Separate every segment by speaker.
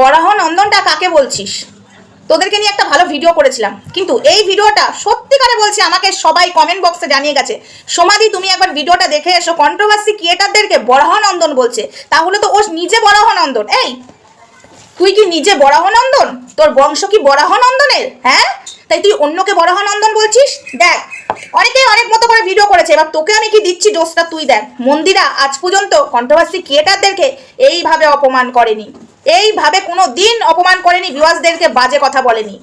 Speaker 1: বরাহ নন্দনটা কাকে বলছিস? তোদেরকে নিয়ে একটা ভালো ভিডিও করেছিলাম। কিন্তু এই ভিডিওটা সত্যিকারে বলছি, আমাকে সবাই কমেন্ট বক্সে জানিয়ে গেছে। সমাধি তুমি একবার ভিডিওটা দেখে এসো। কন্ট্রোভার্সি ক্রিয়েটারদেরকে বরাহ নন্দন বলছে। তাহলে তো ও নিজে বরাহ নন্দন। এই, তুই কি নিজে বরাহ নন্দন? তোর বংশ কি বরাহ নন্দনের? হ্যাঁ? তাই তুই অন্যকে বরাহ নন্দন বলছিস? দেখ অনেকেই অনেক মতো করে ভিডিও করেছে। এবার তোকে আমি কি দিচ্ছি ডোজটা তুই দেখ। মন্দিরা, আজ পর্যন্ত কন্ট্রোভার্সি ক্রিয়েটারদেরকে এইভাবে অপমান করেনি। এইভাবে কোনো দিন অপমান করেনি ভিউয়ার্সদেরকে বাজে কথা বলেনি।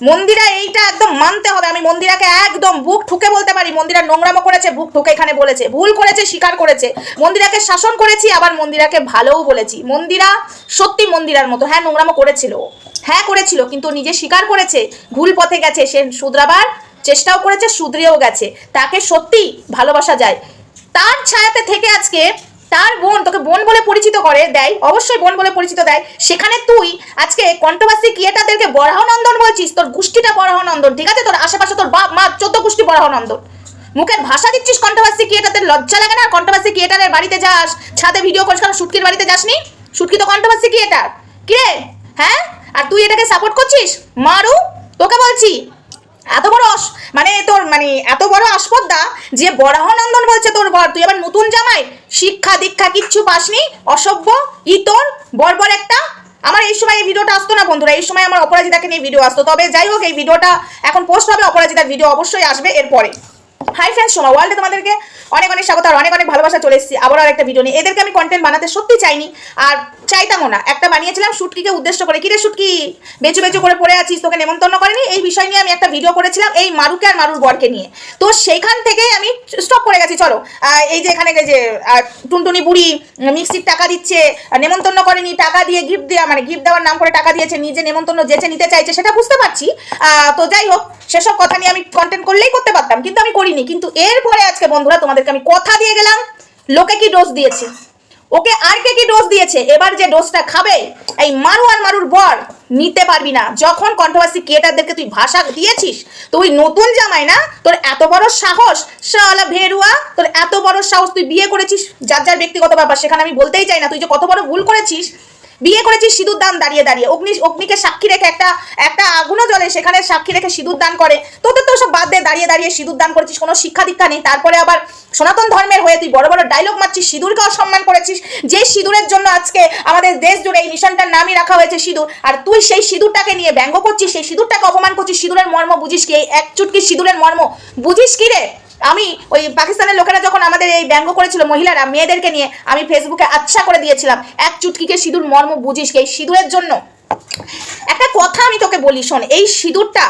Speaker 1: মন্দিরা এইটা একদম মানতে হবে। আমি মন্দিরাকে একদম বুক ঠুকে বলতে পারি। মন্দিরা নোংরামো করেছে, বুক ঠুকে এখানে বলেছে। ভুল করেছে, স্বীকার করেছে। মন্দিরাকে শাসন করেছি, আবার মন্দিরাকে ভালোও বলেছি। মন্দিরা সত্যি মন্দিরার মতো। হ্যাঁ নোংরামো করেছিল। হ্যাঁ করেছিল, কিন্তু নিজে স্বীকার করেছে। ভুল পথে গেছে। সে শুধরাবার চেষ্টাও করেছে শুধরেও গেছে। তাকে সত্যি ভালোবাসা যায়। তার ছায়াতে থেকে আজকে তার বোন, তোকে বোন বলে পরিচিত করে, দেয়, অবশ্যই বোন বলে পরিচিত দেয়। সেখানে তুই আজকে কন্ট্রোভার্সি ক্রিয়েটারদেরকে বরাহনন্দন বলছিস, তোর গোষ্ঠীটা বরাহনন্দন, ঠিক আছে? তোর আশেপাশে তোর বাপ, মা, চোদ্দ গোষ্ঠী বরাহনন্দন। মুখের ভাষা দিচ্ছিস কন্ট্রোভার্সি ক্রিয়েটারদের, লজ্জা লাগে না? কন্ট্রোভার্সি ক্রিয়েটারের বাড়িতে যাস, ছাদে ভিডিও করিস, কারণ সুটকির বাড়িতে যাসনি? সুটকি তো কন্ট্রোভার্সি ক্রিয়েটার। কে হ্যাঁ? আর তুই এটাকে সাপোর্ট করছিস? মারু? তোকে বলছি এত বড় মানে তোর মানে এত বড় আসপদ্দা যে বরাহনন্দন বলছে তোর বর তুই আবার নতুন জামাই? শিক্ষা দীক্ষা কিচ্ছু পাসনি? অসভ্য? ইতর বর্বর একটা? আমার এই সময় এই ভিডিওটা আসতো না বন্ধুরা, এই সময় আমার অপরাজিতাকে নিয়ে ভিডিও আসতো। তবে যাই হোক, এই ভিডিওটা এখন পোস্ট হবে, অপরাজিতার ভিডিও অবশ্যই আসবে এরপরে। হাই ফ্রেন্ডস সোমা ওয়ার্ল্ডে তোমাদেরকে অনেক অনেক স্বাগত আর অনেক অনেক ভালোবাসা চলে এসেছি। আবার আর একটা ভিডিও নিয়ে। এদেরকে আমি কন্টেন্ট বানাতে সত্যি চাইনি। আর চাইতামও না। একটা বানিয়েছিলাম, শুটকিকে উদ্দেশ্য করে। কিরে শুটকি? বেঁচু বেঁচু করে পড়ে আছিস, তোকে নেমন্তন্ন করেনি? এই বিষয় নিয়ে আমি একটা ভিডিও করেছিলাম এই মারুকে আর মারুর বরকে নিয়ে। তো সেইখান থেকেই আমি স্টপ করে গেছি, চলো। এই যে এখানে যে টুনটুনি বুড়ি মিক্সির টাকা দিচ্ছে নেমন্তন্ন করেনি, টাকা দিয়ে গিফট দেওয়া মানে গিফট দেওয়ার নাম করে টাকা দিয়েছে, নিজে নেমন্তন্ন যেচে নিতে চাইছে, সেটা বুঝতে পারছি। তো যাই হোক, সেসব কথা নিয়ে আমি কন্টেন্ট করলেই করতে পারতাম, কিন্তু আমি করিনি। কিন্তু এরপরে আজকে বন্ধুরা, তোমাদেরকে আমি কথা দিয়ে গেলাম, লোকে কি ডোজ দিয়েছে? ওকে আর কে কি ডোজ দিয়েছে? এবার যে ডোজটা খাবে, এই মারু আর মারুর বর নিতে পারবি না। যখন কন্ট্রোভার্সি ক্রিয়েটারদেরকে তুই ভাষা দিয়েছিস, তো ওই নতুন জামাই না, তোর এত বড় সাহস, শালা ভেরুয়া, তোর এত বড় সাহস তুই বিয়ে করেছিস, যার যার ব্যক্তিগত ব্যাপার, সেখানে আমি বলতেই চাই না, তুই যে কত বড় ভুল করেছিস বিয়ে করেছিস সিঁদুর দান দাঁড়িয়ে দাঁড়িয়ে। অগ্নি, অগ্নিকে সাক্ষী রেখে একটা একটা আগুনও জ্বলে, সেখানে সাক্ষী রেখে সিঁদুর দান করে। তোদের তো সব বাদ দিয়ে দাঁড়িয়ে দাঁড়িয়ে সিঁদুর দান করেছিস, কোনো শিক্ষা দীক্ষা নেই। তারপরে আবার সনাতন ধর্মের হয়ে তুই বড় বড় ডায়লগ মারছিস সিঁদুরকে অসম্মান করেছিস। যে সিঁদুরের জন্য আজকে আমাদের দেশ জুড়ে এই মিশনটার নামই রাখা হয়েছে সিঁদুর, আর তুই সেই সিঁদুরটাকে নিয়ে ব্যঙ্গ করছিস, সেই সিঁদুরটাকে অপমান করছিস, সিঁদুরের মর্ম বুঝিস কি? এই এক চুটকি সিঁদুরের মর্ম বুঝিস কি রে? আমি ওই পাকিস্তানের লোকেরা যখন আমাদের এই ব্যঙ্গ করেছিল মহিলারা, মেয়েদেরকে নিয়ে আমি ফেসবুকে আচ্ছা করে দিয়েছিলাম। এক চুটকিকে সিঁদুর মর্ম বুঝিস এই সিঁদুরের জন্য। একটা কথা আমি তোকে বলি শোন, এই সিঁদুরটা,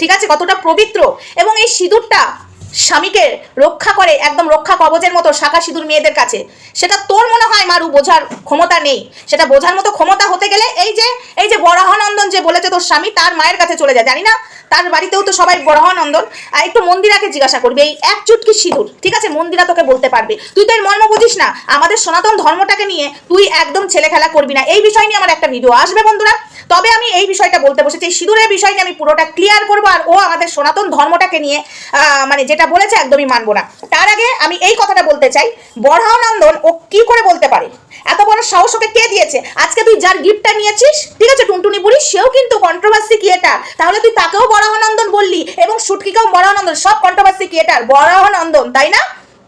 Speaker 1: ঠিক আছে, কতটা পবিত্র, এবং এই সিঁদুরটা স্বামীকে রক্ষা করে, একদম রক্ষা কবচের মতো শাখা সিঁদুর মেয়েদের কাছে। সেটা তোর মনে হয়, মারু, বোঝার ক্ষমতা নেই। সেটা বোঝার মতো ক্ষমতা হতে গেলে এই যে এই যে বরাহানন্দন যে বলেছে তোর স্বামী, তার মায়ের কাছে চলে যায়। জানি না, তার বাড়িতেও তো সবাই বরাহানন্দন। আর একটু মন্দিরাকে জিজ্ঞাসা করবি, এই এক চুটকি সিঁদুর, ঠিক আছে? মন্দিরা তোকে বলতে পারবে। তুই তো এর মর্ম বুঝিস না। আমাদের সনাতন ধর্মটাকে নিয়ে তুই একদম ছেলে খেলা করবি না। এই বিষয় নিয়ে আমার একটা ভিডিও আসবে, বন্ধুরা। তবে আমি এই বিষয়টা বলতে বসেছি। সিঁদুরের বিষয় নিয়ে আমি পুরোটা ক্লিয়ার করব। আর ও আমাদের সনাতন ধর্মটাকে নিয়ে মানে যেটা বলেছে একদমই মানবো না। তার আগে আমি এই কথাটা বলতে চাই বরহানন্দন ও কি করে বলতে পারে? এত বড় সাহস ওকে কে দিয়েছে? আজকে তুই যার গিফটটা নিয়েছিস, ঠিক আছে, টুনটুনি বুড়ি, সেও কিন্তু কন্ট্রোভার্সি ক্রিয়েটার তাহলে তুই তাকেও বরাহনন্দন বললি এবং সুটকিকেও বরাহনন্দন সব কন্ট্রোভার্সি ক্রিয়েটার বরাহনন্দন তাই না?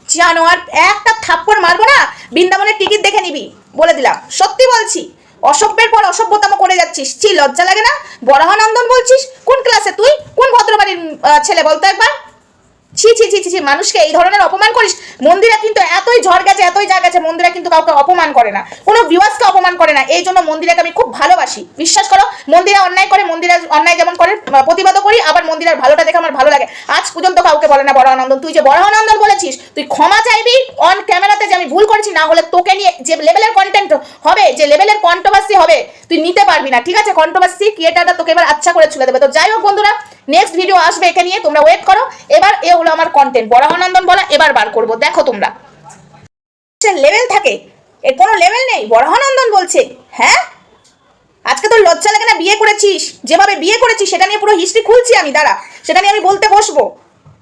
Speaker 1: জানো আর একটা থাপ্পড় মারবো না? বৃন্দাবনের টিকিট দেখে নিবি, বলে দিলাম। সত্যি বলছি, অসভ্যের পর অসভ্যতম করে যাচ্ছিস। ছি, লজ্জা লাগে না? বরাহনন্দন বলছিস? কোন ক্লাসে তুই? কোন ভদ্রবাড়ির ছেলে বলতো একবার? ছি ছি ছি ছি মানুষকে এই ধরনের অপমান করিস? মন্দিরা কিন্তু এতই ঝড় গেছে, এতই যা গেছে মন্দিরা কিন্তু কাউকে অপমান করে না। কোনো ভিউয়ার্সকে অপমান করে না। এই জন্য মন্দিরাকে আমি খুব ভালোবাসি। বিশ্বাস করো, মন্দিরা অন্যায় করে, মন্দিরা অন্যায় যেমন করে প্রতিবাদও করি, আবার মন্দিরার ভালোটা দেখে আমার ভালো লাগে। আজ পর্যন্ত কাউকে বলে না বড় আনন্দন তুই যে বড় আনন্দন বলেছিস, তুই ক্ষমা চাইবি অন ক্যামেরাতে যে আমি ভুল করেছি, না হলে তোকে নিয়ে যে লেভেলের কন্টেন্ট হবে, যে লেভেলের কন্ট্রোভার্সি হবে তুই নিতে পারবি না, ঠিক আছে? কন্ট্রোভার্সি ক্রিয়েটারটা তোকে এবার আচ্ছা করে ছুলে দেবে। তো যাই হোক বন্ধুরা নেক্সট ভিডিও আসবে একে নিয়ে, তোমরা ওয়েট করো। এবার এ হলো আমার কন্টেন্ট বরাহানন্দন বলা, এবার বার করব। দেখো তোমরা। লেভেল থাকে। এর কোনো লেভেল নেই। বরাহানন্দন বলছে হ্যাঁ? আজকে তোর লজ্জা লাগে না বিয়ে করেছিস? যেভাবে বিয়ে করেছিস, সেটা নিয়ে পুরো হিস্ট্রি খুলছি আমি, দাঁড়া। সেটা নিয়ে আমি বলতে বসবো।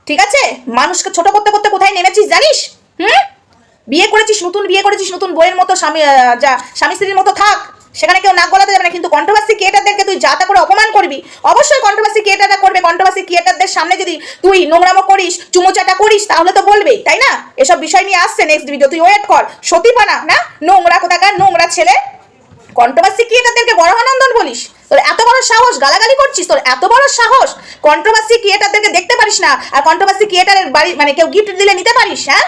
Speaker 1: ঠিক আছে? মানুষকে ছোট করতে করতে কোথায় নেমেছিস, জানিস? হুম? বিয়ে করেছিস নতুন, বিয়ে করেছিস নতুন বইয়ের মতো, স্বামী যা, স্বামী স্ত্রীর মতো থাক। সেখানে কেউ নাক গলাতে যাবে না, কিন্তু কন্ট্রোভার্সি ক্রিয়েটারদেরকে তুই যা করে অপমান করবি, অবশ্যই কন্ট্রোভার্সি ক্রিয়েটাররা করবে। কন্ট্রোভার্সি ক্রিয়েটারদের সামনে যদি তুই নোংরামো করিস, চুমোচাটা করিস, তাহলে তো বলবেই, তাই না? এসব বিষয় নিয়ে আসছে নেক্সট ভিডিও তুই ওয়েট কর। সতীপানা, না? নোংরা কোথাকার নোংরা ছেলে? কন্ট্রোভার্সি ক্রিয়েটারদেরকে বড় আনন্দন বলিস? তোর এত বড় সাহস, গালাগালি করছিস, তোর এত বড় সাহস। কন্ট্রোভার্সি ক্রিয়েটারদেরকে দেখতে পারিস না, আর কন্ট্রোভার্সি ক্রিয়েটারের বাড়ি মানে কেউ গিফট দিলে নিতে পারিস হ্যাঁ?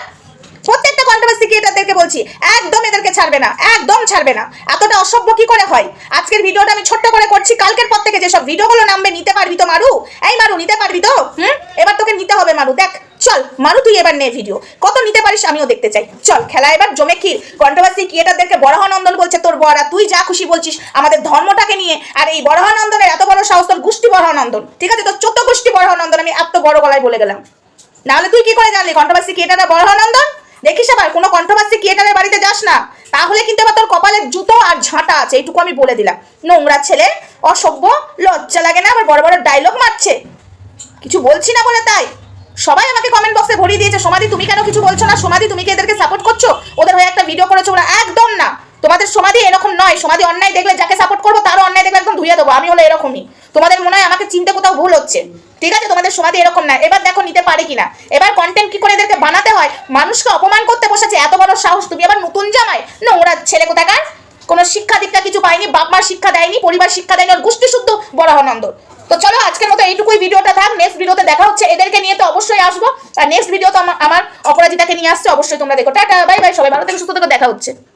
Speaker 1: কন্ট্রোভার্সি ক্রিয়েটারদেরকে বলছি? একদম এদেরকে ছাড়বে না, একদম ছাড়বে না। এতটা অসভ্য কি করে হয়? আজকের ভিডিওটা আমি ছোট্ট করে করছি, কালকের পর থেকে যেসব ভিডিওগুলো নামবে, নিতে পারবি তো মারু? এই মারু, নিতে পারবি তো? এবার তোকে নিতে হবে মারু, দেখ, চল, মারু, তুই এবার নে ভিডিও কত নিতে পারিস আমিও দেখতে চাই। চল, খেলা এবার, জমে ক্ষীর। কন্ট্রোভার্সি ক্রিয়েটারদেরকে বড়হানন্দন বলছে, তোর বড়া তুই যা খুশি বলছিস, আমাদের ধর্মটাকে নিয়ে। আর এই বড়হানন্দনের এত বড় সাহস, তোর গোষ্ঠী বড়হানন্দন। ঠিক আছে? তোর চোদ্দ গোষ্ঠী বড়হানন্দন, আমি এত বড় গলায় বলে গেলাম। নাহলে তুই কি করে জানলি? কন্ট্রোভার্সি ক্রিয়েটাররা বড়হানন্দন? দেখিস আবার, কোনো কন্ট্রোভার্সি ক্রিয়েটারের বাড়িতে যাস না। তাহলে কিন্তু আবার তোর কপালের জুতো আর ঝাঁটা আছে, এইটুকু আমি বলে দিলাম। নোংরা ছেলে, অসভ্য, লজ্জা লাগে না, আবার বড় বড় ডায়লগ মারছে। কিছু বলছি না বলে তাই? সবাই আমাকে কমেন্ট বক্সে ভরিয়ে দিয়েছে সমাধি তুমি কেন কিছু বলছো না? সমাধি তুমি কি এদেরকে সাপোর্ট করছ? ওদের হয়ে একটা ভিডিও করেছ ওরা একদম না। তোমাদের সমাধি এরকম নয় সমাধি অন্যায় দেখলে যাকে সাপোর্ট করব তারও অন্যায় দেখলে একদম ধুয়ে দেবো, আমি হলো এরকমই। তোমাদের মনে হয় আমাকে চিনতে কোথাও ভুল হচ্ছে? ঠিক আছে, তোমাদের সমাধি এরকম না। এবার দেখো নিতে পারে কিনা। এবার কন্টেন্ট কি করে এদেরকে বানাতে হয়? মানুষকে অপমান করতে বসেছে এত বড় সাহস। তুমি আবার নতুন জামাই? না, ওরা ছেলে কোথাকার? কোনো শিক্ষা দীক্ষা কিছু পায়নি, বাপ শিক্ষা দেয়নি, পরিবার শিক্ষা দেয়নি, ওর গোষ্ঠী শুদ্ধ বড় আনন্দ তো চলো, আজকের মতো এইটুকুই ভিডিওটা থাক। নেক্সট ভিডিওতে দেখা হচ্ছে। এদেরকে নিয়ে তো অবশ্যই আসব। আর নেক্সট ভিডিও তো আমার- আমার অপরাজিতাকে নিয়ে আসছে। অবশ্যই তোমরা দেখো। টাটা বাই বাই সবাই ভালো থেকে, সুস্থ থেকে, দেখা হচ্ছে।